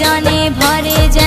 জনে ভরে যেন